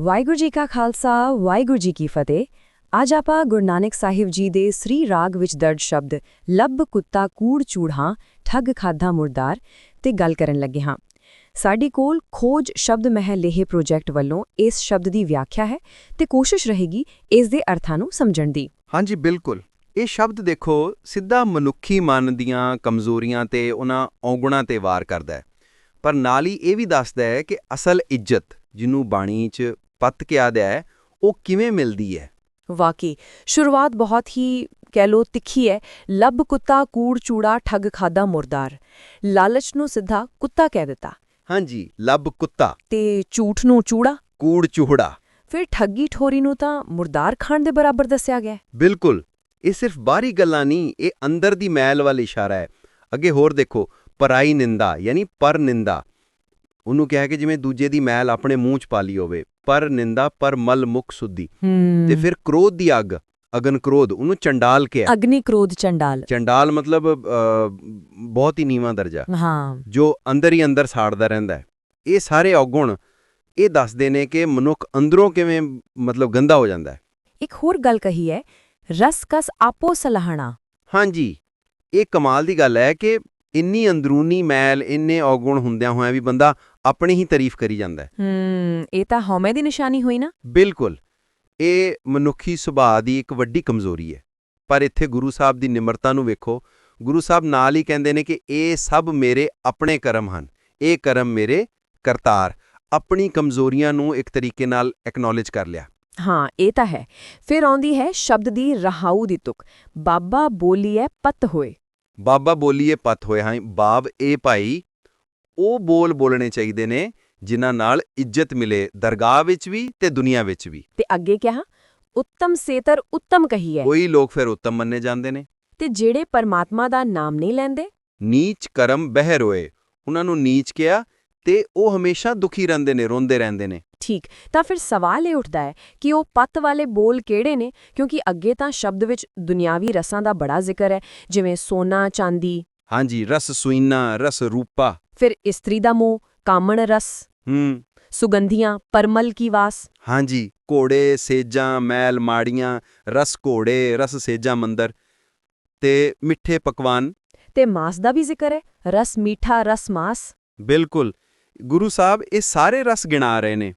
ਵਾਹਿਗੁਰੂ ਜੀ ਕਾ ਖਾਲਸਾ, ਵਾਹਿਗੁਰੂ ਜੀ ਕੀ ਫਤਿਹ। ਅੱਜ ਆਪਾਂ ਗੁਰੂ ਨਾਨਕ ਸਾਹਿਬ ਜੀ ਦੇ ਸ੍ਰੀ ਰਾਗ ਵਿੱਚ ਦਰਜ ਸ਼ਬਦ ਲੱਭ, ਕੁੱਤਾ, ਕੂੜ, ਚੂੜਾਂ, ਠੱਗ, ਖਾਦਾ, ਮੁਰਦਾਰ ਤੇ ਗੱਲ ਕਰਨ ਲੱਗੇ ਹਾਂ। ਸਾਡੇ ਕੋਲ ਖੋਜ ਸ਼ਬਦ ਮਹਿ ਲੇਹ ਪ੍ਰੋਜੈਕਟ ਵੱਲੋਂ ਇਸ ਸ਼ਬਦ ਦੀ ਵਿਆਖਿਆ ਹੈ ਤੇ ਕੋਸ਼ਿਸ਼ ਰਹੇਗੀ ਇਸ ਦੇ ਅਰਥਾਂ ਨੂੰ ਸਮਝਣ ਦੀ। ਹਾਂਜੀ, ਬਿਲਕੁਲ। ਇਹ ਸ਼ਬਦ ਦੇਖੋ, ਸਿੱਧਾ ਮਨੁੱਖੀ ਮਨ ਦੀਆਂ ਕਮਜ਼ੋਰੀਆਂ ਤੇ ਉਹਨਾਂ ਔਗੁਣਾਂ ਤੇ ਵਾਰ ਕਰਦਾ ਹੈ। ਪਰ ਨਾਲ ਹੀ ਇਹ ਵੀ ਦੱਸਦਾ ਹੈ ਕਿ ਅਸਲ ਇੱਜ਼ਤ, ਜਿਹਨੂੰ ਬਾਣੀ 'ਚ ਪੱਤ ਕਿਹਾ ਗਿਆ ਹੈ ਉਹ ਕਿਵੇਂ ਮਿਲਦੀ ਹੈ? ਵਾਕਈ ਸ਼ੁਰੂਆਤ ਬਹੁਤ ਹੀ ਕਹਿ ਲੋ ਤਿੱਖੀ ਹੈ। ਲੱਭ ਕੁੱਤਾ ਕੂੜ ਚੂੜਾ ਠੱਗ ਖਾਦਾ ਮੁਰਦਾਰ। ਲਾਲਚ ਨੂੰ ਸਿੱਧਾ ਕੁੱਤਾ ਕਹਿ ਦਿੱਤਾ। ਹਾਂਜੀ ਲੱਭ ਕੁੱਤਾ। ਤੇ ਝੂਠ ਨੂੰ ਚੂੜਾ? ਕੂੜ ਚੂਹੜਾ। ਫਿਰ ਠੱਗੀ ਠੋਰੀ ਨੂੰ ਤਾਂ ਮੁਰਦਾਰ ਖਾਣ ਦੇ ਬਰਾਬਰ ਦੱਸਿਆ ਗਿਆ। ਬਿਲਕੁਲ ਇਹ ਸਿਰਫ ਬਾਹਰੀ ਗੱਲਾਂ ਨਹੀਂ ਇਹ ਅੰਦਰ ਦੀ ਮੈਲ ਵੱਲ ਇਸ਼ਾਰਾ ਹੈ। ਅੱਗੇ ਹੋਰ ਦੇਖੋ ਪਰਾਈ ਨਿੰਦਾ ਯਾਨੀ ਪਰ ਨਿੰਦਾ। ਉਹਨੂੰ ਕਿਹਾ ਕਿ ਜਿਵੇਂ ਦੂਜੇ ਦੀ ਮੈਲ ਆਪਣੇ ਮੂੰਹ 'ਚ ਪਾ ਲਈ ਹੋਵੇ। ਪਰ ਨਿੰਦਾ ਪਰ ਮਲ ਮੁਖ ਸੁੱਧੀ। ਤੇ ਫਿਰ ਕ੍ਰੋਧ ਦੀ ਅੱਗ ਅਗਨ ਕ੍ਰੋਧ ਉਹਨੂੰ ਚੰਡਾਲ ਕਿਹਾ। ਅਗਨੀ ਕ੍ਰੋਧ ਚੰਡਾਲ। ਚੰਡਾਲ ਮਤਲਬ ਬਹੁਤ ਹੀ ਨੀਵਾਂ ਦਰਜਾ। ਹਾਂ। ਜੋ ਅੰਦਰ ਹੀ ਅੰਦਰ ਸਾੜਦਾ ਰਹਿੰਦਾ ਹੈ। ਇਹ ਸਾਰੇ ਔਗੁਣ ਇਹ ਦੱਸਦੇ ਨੇ ਕਿ ਮਨੁੱਖ ਅੰਦਰੋਂ ਕਿਵੇਂ ਮਤਲਬ ਗੰਦਾ ਹੋ ਜਾਂਦਾ ਹੈ। ਇੱਕ ਹੋਰ ਗੱਲ ਕਹੀ ਹੈ ਰਸ ਕਸ ਆਪੋ ਸਲਾਹਣਾ। ਹਾਂਜੀ। ਇਹ ਕਮਾਲ ਦੀ ਗੱਲ ਹੈ ਕਿ ਇੰਨੀ ਅੰਦਰੂਨੀ ਮੈਲ ਇੰਨੇ ਔਗੁਣ ਹੁੰਦਿਆਂ ਹੋਇਆਂ ਵੀ ਬੰਦਾ ਆਪਣੀ ਹੀ ਤਾਰੀਫ ਕਰੀ ਜਾਂਦਾ ਹੈ। ਹੂੰ ਇਹ ਤਾਂ ਹਉਮੈ ਦੀ ਨਿਸ਼ਾਨੀ ਹੋਈ ਨਾ। ਬਿਲਕੁਲ। ਇਹ ਮਨੁੱਖੀ ਸੁਭਾਅ ਦੀ ਇੱਕ ਵੱਡੀ ਕਮਜ਼ੋਰੀ ਹੈ। ਪਰ ਇੱਥੇ ਗੁਰੂ ਸਾਹਿਬ ਦੀ ਨਿਮਰਤਾ ਨੂੰ ਵੇਖੋ। ਗੁਰੂ ਸਾਹਿਬ ਨਾਲ ਹੀ ਕਹਿੰਦੇ ਨੇ ਕਿ ਇਹ ਸਭ ਮੇਰੇ ਆਪਣੇ ਕਰਮ ਹਨ। ਇਹ ਕਰਮ ਮੇਰੇ ਕਰਤਾਰ। ਆਪਣੀ ਕਮਜ਼ੋਰੀਆਂ ਨੂੰ ਇੱਕ ਤਰੀਕੇ ਨਾਲ ਐਕਨੋਲਜ ਕਰ ਲਿਆ। ਹਾਂ ਇਹ ਤਾਂ ਹੈ। ਫਿਰ ਆਉਂਦੀ ਹੈ ਸ਼ਬਦ ਦੀ ਰਹਾਉ ਦੀ ਤੁਕ। ਬਾਬਾ ਬੋਲੀਐ ਪਤ ਹੋਏ। ਬਾਬਾ ਬੋਲੀਏ ਪਤ ਹੋਏ ਹਾਂ ਬਾਬ ਇਹ ਭਾਈ। ਉਹ ਬੋਲ ਬੋਲਣੇ ਚਾਹੀਦੇ ਨੇ ਜਿਨ੍ਹਾਂ ਨਾਲ ਇੱਜ਼ਤ ਮਿਲੇ ਦਰਗਾਹ ਵਿੱਚ ਵੀ ਤੇ ਦੁਨੀਆ ਵਿੱਚ ਵੀ। ਤੇ ਅੱਗੇ ਕਿਹਾ ਉੱਤਮ ਸੇਤਰ ਉੱਤਮ ਕਹੀ ਹੈ। ਕੋਈ ਲੋਕ ਫਿਰ ਉੱਤਮ ਮੰਨੇ ਜਾਂਦੇ ਨੇ। ਤੇ ਜਿਹੜੇ ਪਰਮਾਤਮਾ ਦਾ ਨਾਮ ਨਹੀਂ ਲੈਂਦੇ? ਨੀਚ ਕਰਮ ਬਹਿ ਰੋਏ। ਉਹਨਾਂ ਨੂੰ ਨੀਚ ਕਿਹਾ ਤੇ ਉਹ ਹਮੇਸ਼ਾ ਦੁਖੀ ਰਹਿੰਦੇ ਨੇ ਰੋਂਦੇ ਰਹਿੰਦੇ ਨੇ। ਠੀਕ। ਤਾਂ ਫਿਰ ਸਵਾਲ ਇਹ ਉੱਠਦਾ ਹੈ ਕਿ ਉਹ ਪੱਤ ਵਾਲੇ ਬੋਲ ਕਿਹੜੇ ਨੇ? ਕਿਉਂਕਿ ਅੱਗੇ ਤਾਂ ਸ਼ਬਦ ਵਿੱਚ ਦੁਨਿਆਵੀ ਰਸਾਂ ਦਾ ਬੜਾ ਜ਼ਿਕਰ ਹੈ ਜਿਵੇਂ ਸੋਨਾ ਚਾਂਦੀ। ਹਾਂਜੀ ਰਸ ਸੁਈਨਾ ਰਸ ਰੂਪਾ। ਫਿਰ ਇਸਤਰੀ ਦਾ ਮੋਹ ਕਾਮਣ ਰਸ। ਹੂੰ। ਸੁਗੰਧੀਆਂ ਪਰਮਲ ਕੀ ਵਾਸ। ਹਾਂਜੀ ਘੋੜੇ ਸੇਜਾਂ ਮੈਲ ਮਾੜੀਆਂ ਰਸ ਘੋੜੇ ਰਸ ਸੇਜਾਂ ਮੰਦਰ ਤੇ ਮਿੱਠੇ ਪਕਵਾਨ। ਤੇ ਮਾਸ ਦਾ ਵੀ ਜ਼ਿਕਰ ਹੈ? ਰਸ ਮੀਠਾ ਰਸ ਮਾਸ। ਬਿਲਕੁਲ। ਗੁਰੂ ਸਾਹਿਬ, ਇਹ ਸਾਰੇ ਰਸ ਗਿਣਾ ਰਹੇ ਨੇ।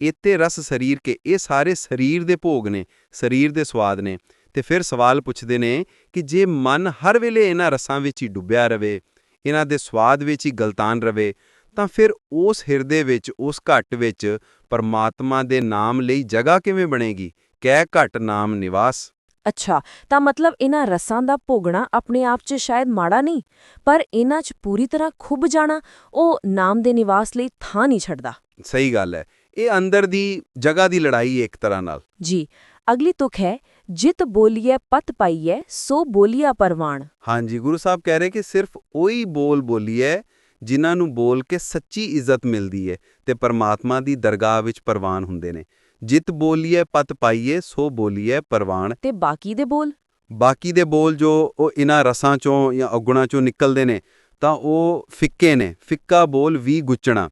ਇਤੇ ਰਸ ਸਰੀਰ ਕੇ, ਇਹ ਸਾਰੇ ਸਰੀਰ ਦੇ ਭੋਗ ਨੇ, ਸਰੀਰ ਦੇ ਸਵਾਦ ਨੇ। ਤੇ ਫਿਰ ਸਵਾਲ ਪੁੱਛਦੇ ਨੇ ਕਿ ਜੇ ਮਨ ਹਰ ਵੇਲੇ ਇਹਨਾਂ ਰਸਾਂ ਵਿੱਚ ਹੀ ਡੁੱਬਿਆ ਰਵੇ, ਇਹਨਾਂ ਦੇ ਸਵਾਦ ਵਿੱਚ ਹੀ ਗਲਤਾਨ ਰਵੇ, ਤਾਂ ਫਿਰ ਉਸ ਹਿਰਦੇ ਵਿੱਚ, ਉਸ ਘਟ ਵਿੱਚ ਪਰਮਾਤਮਾ ਦੇ ਨਾਮ ਲਈ ਜਗ੍ਹਾ ਕਿਵੇਂ ਬਣੇਗੀ? ਕਹਿ ਘਟ ਨਾਮ ਨਿਵਾਸ। ਅੱਛਾ ਤਾਂ ਮਤਲਬ ਇਹਨਾਂ ਰਸਾਂ ਦਾ ਭੋਗਣਾ ਆਪਣੇ ਆਪ 'ਚ ਸ਼ਾਇਦ ਮਾੜਾ ਨਹੀਂ ਪਰ ਇਹਨਾਂ 'ਚ ਪੂਰੀ ਤਰ੍ਹਾਂ ਖੁੱਭ ਜਾਣਾ ਉਹ ਨਾਮ ਦੇ ਨਿਵਾਸ ਲਈ ਥਾਂ ਨਹੀਂ ਛੱਡਦਾ। ਸਹੀ ਗੱਲ ਹੈ। ਇਹ ਅੰਦਰ ਦੀ ਜਗ੍ਹਾ ਦੀ ਲੜਾਈ ਇੱਕ ਤਰ੍ਹਾਂ ਨਾਲ। ਜੀ ਅਗਲੀ ਤੁਕ ਹੈ ਜਿਤ ਬੋਲੀਐ ਪਤ ਪਾਈਐ ਸੋ ਬੋਲੀਆ ਪਰਵਾਣ। ਹਾਂਜੀ ਗੁਰੂ ਸਾਹਿਬ ਕਹਿ ਰਹੇ ਕਿ ਸਿਰਫ ਉਹੀ ਬੋਲ ਬੋਲੀ ਹੈ ਜਿਨ੍ਹਾਂ ਨੂੰ ਬੋਲ ਕੇ ਸੱਚੀ ਇੱਜ਼ਤ ਮਿਲਦੀ ਹੈ ਤੇ ਪਰਮਾਤਮਾ ਦੀ ਦਰਗਾਹ ਵਿੱਚ ਪ੍ਰਵਾਨ ਹੁੰਦੇ ਨੇ। ਜਿਤ ਬੋਲੀਏ ਪਤ ਪਾਈਏ ਸੋ ਬੋਲੀਏ ਪ੍ਰਵਾਨ ਤੇ ਬਾਕੀ ਦੇ ਬੋਲ? ਬਾਕੀ ਦੇ ਬੋਲ ਜੋ ਉਹ ਇਨ੍ਹਾਂ ਰਸਾਂ ਚੋਂ ਜਾਂ ਔਗੁਣਾਂ ਚੋਂ ਨਿਕਲਦੇ ਨੇ ਤਾਂ ਉਹ ਫਿੱਕੇ ਨੇ। ਫਿੱਕਾ ਬੋਲ ਵੀ ਗੁੱਚਣਾ।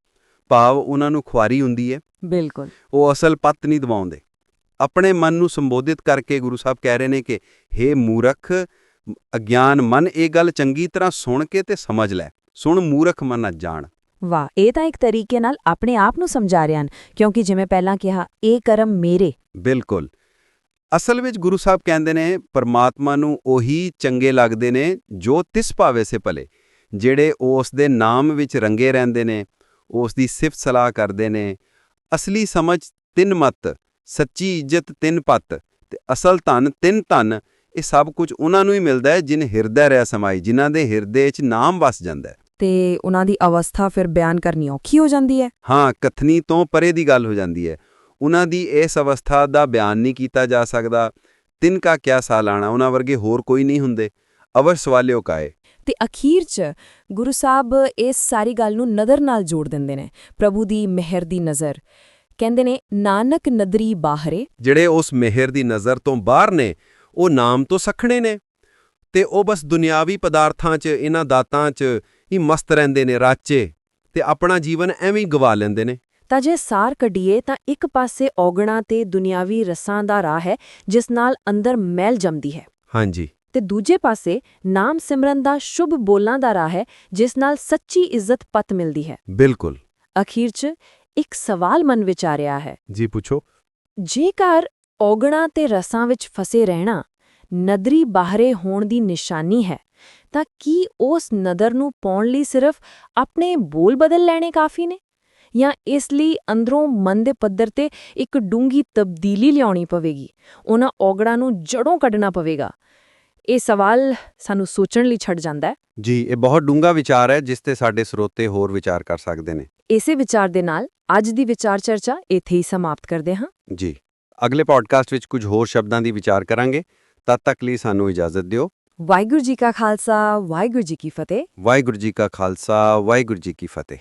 ਭਾਵ ਉਹਨਾਂ ਨੂੰ ਖੁਆਰੀ ਹੁੰਦੀ ਹੈ ਬਿਲਕੁਲ। ਉਹ ਅਸਲ ਪੱਤ ਨਹੀਂ ਦਵਾਉਂਦੇ। ਆਪਣੇ ਮਨ ਨੂੰ ਸੰਬੋਧਿਤ ਕਰਕੇ ਗੁਰੂ ਸਾਹਿਬ ਕਹਿ ਰਹੇ ਨੇ ਕਿ हे ਮੂਰਖ ਅਗਿਆਨ ਮਨ ਇਹ ਗੱਲ ਚੰਗੀ ਤਰ੍ਹਾਂ ਸੁਣ ਕੇ ਤੇ ਸਮਝ ਲੈ। ਸੁਣ ਮੂਰਖ ਮਨ ਨਾ ਜਾਣ। ਵਾਹ, ਇਹ ਤਾਂ ਇੱਕ ਤਰੀਕੇ ਨਾਲ ਆਪਣੇ ਆਪ ਨੂੰ ਸਮਝਾ ਰਿਆਂ ਕਿਉਂਕਿ ਜਿਵੇਂ ਪਹਿਲਾਂ ਕਿਹਾ, ਇਹ ਕਰਮ ਮੇਰੇ। ਬਿਲਕੁਲ। ਅਸਲ ਵਿੱਚ ਗੁਰੂ ਸਾਹਿਬ ਕਹਿੰਦੇ ਨੇ, ਪਰਮਾਤਮਾ ਨੂੰ ਉਹੀ ਚੰਗੇ ਲੱਗਦੇ ਨੇ ਜੋ ਤਿਸ ਭਾਵੇ ਸੇ ਭਲੇ, ਜਿਹੜੇ ਉਸ ਦੇ ਨਾਮ ਵਿੱਚ ਰੰਗੇ ਰਹਿੰਦੇ ਨੇ, ਉਸ ਦੀ ਸਿਫਤ ਸਲਾਹ ਕਰਦੇ ਨੇ, ਅਸਲੀ ਸਮਝ ਤਿੰਨ ਮਤ, ਸੱਚੀ ਇੱਜ਼ਤ ਤਿੰਨ ਪੱਤ ਤੇ ਅਸਲ ਧਨ ਤਿੰਨ ਧਨ, ਇਹ ਸਭ ਕੁਝ ਉਹਨਾਂ ਨੂੰ ਹੀ ਮਿਲਦਾ ਹੈ ਜਿਨ ਹਿਰਦੈ ਰਿਆ ਸਮਾਈ, ਜਿਨ੍ਹਾਂ ਦੇ ਹਿਰਦੇ 'ਚ ਨਾਮ ਵਸ ਜਾਂਦਾ ਹੈ। ਤੇ ਉਹਨਾਂ ਦੀ ਅਵਸਥਾ ਫਿਰ ਬਿਆਨ ਕਰਨੀ ਔਖੀ ਹੋ ਜਾਂਦੀ ਹੈ। ਹਾਂ ਕਥਨੀ ਤੋਂ ਪਰੇ ਦੀ ਗੱਲ ਹੋ ਜਾਂਦੀ ਹੈ। ਉਹਨਾਂ ਦੀ ਇਸ ਅਵਸਥਾ ਦਾ ਬਿਆਨ ਨਹੀਂ ਕੀਤਾ ਜਾ ਸਕਦਾ। ਤਿੰਨ ਕਾ ਕਿਆ ਸਾਲਾਣਾ ਉਹਨਾਂ ਵਰਗੇ ਹੋਰ ਕੋਈ ਨਹੀਂ ਹੁੰਦੇ। ਅਵਰ ਸਵਾਲਿਓ ਕਾਏ ਤੇ ਅਖੀਰ 'ਚ ਗੁਰੂ ਸਾਹਿਬ ਇਸ ਸਾਰੀ ਗੱਲ ਨੂੰ ਨਜ਼ਰ ਨਾਲ ਜੋੜ ਦਿੰਦੇ ਨੇ। ਪ੍ਰਭੂ ਦੀ ਮਿਹਰ ਦੀ ਨਜ਼ਰ। ਕਹਿੰਦੇ ਨੇ ਨਾਨਕ ਨਦਰੀ ਬਾਹਰੇ ਜਿਹੜੇ ਉਸ ਮਿਹਰ ਦੀ ਨਜ਼ਰ ਤੋਂ ਬਾਹਰ ਨੇ ਉਹ ਨਾਮ ਤੋਂ ਸਖਣੇ ਨੇ। ਤੇ ਉਹ ਬਸ ਦੁਨਿਆਵੀ ਪਦਾਰਥਾਂ 'ਚ ਇਹਨਾਂ ਦਾਤਾਂ 'ਚ ਹੀ ਮਸਤ ਰਹਿੰਦੇ ਨੇ ਰਾਚੇ ਤੇ ਆਪਣਾ ਜੀਵਨ ਐਵੇਂ ਹੀ ਗਵਾ ਲੈਂਦੇ ਨੇ। ਤਾਂ ਜੇ ਸਾਰ ਕੱਢੀਏ ਤਾਂ ਇੱਕ ਪਾਸੇ ਔਗਣਾ ਤੇ ਦੁਨਿਆਵੀ ਰਸਾਂ ਦਾ ਰਾਹ ਹੈ ਜਿਸ ਨਾਲ ਅੰਦਰ ਮੈਲ ਜੰਮਦੀ ਹੈ। ਹਾਂਜੀ। ਤੇ ਦੂਜੇ ਪਾਸੇ ਨਾਮ ਸਿਮਰਨ ਦਾ ਸ਼ੁਭ ਬੋਲਾਂ ਦਾ ਰਾਹ ਹੈ ਜਿਸ ਨਾਲ ਸੱਚੀ ਇੱਜ਼ਤ ਪਤ ਮਿਲਦੀ ਹੈ। ਬਿਲਕੁਲ। ਅਖੀਰ 'ਚ ਇੱਕ ਸਵਾਲ ਮਨ ਵਿੱਚ ਆ ਰਿਹਾ ਹੈ। ਜੀ ਪੁੱਛੋ। ਜੇਕਰ ਔਗਣਾ ਤੇ ਰਸਾਂ ਵਿੱਚ ਫਸੇ ਰਹਿਣਾ ਨਦਰੀ ਬਾਹਰੇ ਹੋਣ ਦੀ ਨਿਸ਼ਾਨੀ ਹੈ ਤਾਂ ਕੀ ਉਸ ਨਦਰ ਨੂੰ ਪਾਉਣ ਲਈ ਸਿਰਫ ਆਪਣੇ ਬੋਲ ਬਦਲ ਲੈਣੇ ਕਾਫੀ ਨੇ? ਜਾਂ ਇਸ ਲਈ ਅੰਦਰੋਂ ਮਨ ਦੇ ਪੱਧਰ ਤੇ ਇੱਕ ਡੂੰਗੀ ਤਬਦੀਲੀ ਲਿਆਉਣੀ ਪਵੇਗੀ ਉਹਨਾਂ ਔਗੜਾਂ ਨੂੰ ਜੜੋਂ ਕੱਢਣਾ ਪਵੇਗਾ? ਇਹ ਸਵਾਲ ਸਾਨੂੰ ਸੋਚਣ ਲਈ ਛੱਡ ਜਾਂਦਾ ਹੈ। ਜੀ ਇਹ ਬਹੁਤ ਡੂੰਘਾ ਵਿਚਾਰ ਹੈ ਜਿਸ ਤੇ ਸਾਡੇ ਸਰੋਤੇ ਹੋਰ ਵਿਚਾਰ ਕਰ ਸਕਦੇ ਨੇ। ਇਸੇ ਵਿਚਾਰ ਦੇ ਨਾਲ ਅੱਜ ਦੀ ਵਿਚਾਰ ਚਰਚਾ ਇੱਥੇ ਹੀ ਸਮਾਪਤ ਕਰਦੇ ਹਾਂ। ਜੀ ਅਗਲੇ ਪੋਡਕਾਸਟ ਵਿੱਚ ਕੁਝ ਹੋਰ ਸ਼ਬਦਾਂ ਦੀ ਵਿਚਾਰ ਕਰਾਂਗੇ। ਤਦ ਤੱਕ ਲਈ ਸਾਨੂੰ ਇਜਾਜ਼ਤ ਦਿਓ। ਵਾਹਿਗੁਰੂ ਜੀ ਕਾ ਖਾਲਸਾ ਵਾਹਿਗੁਰੂ ਜੀ ਕੀ ਫਤਿਹ। ਵਾਹਿਗੁਰੂ ਜੀ ਕਾ ਖਾਲਸਾ ਵਾਹਿਗੁਰੂ ਜੀ ਕੀ ਫਤਿਹ।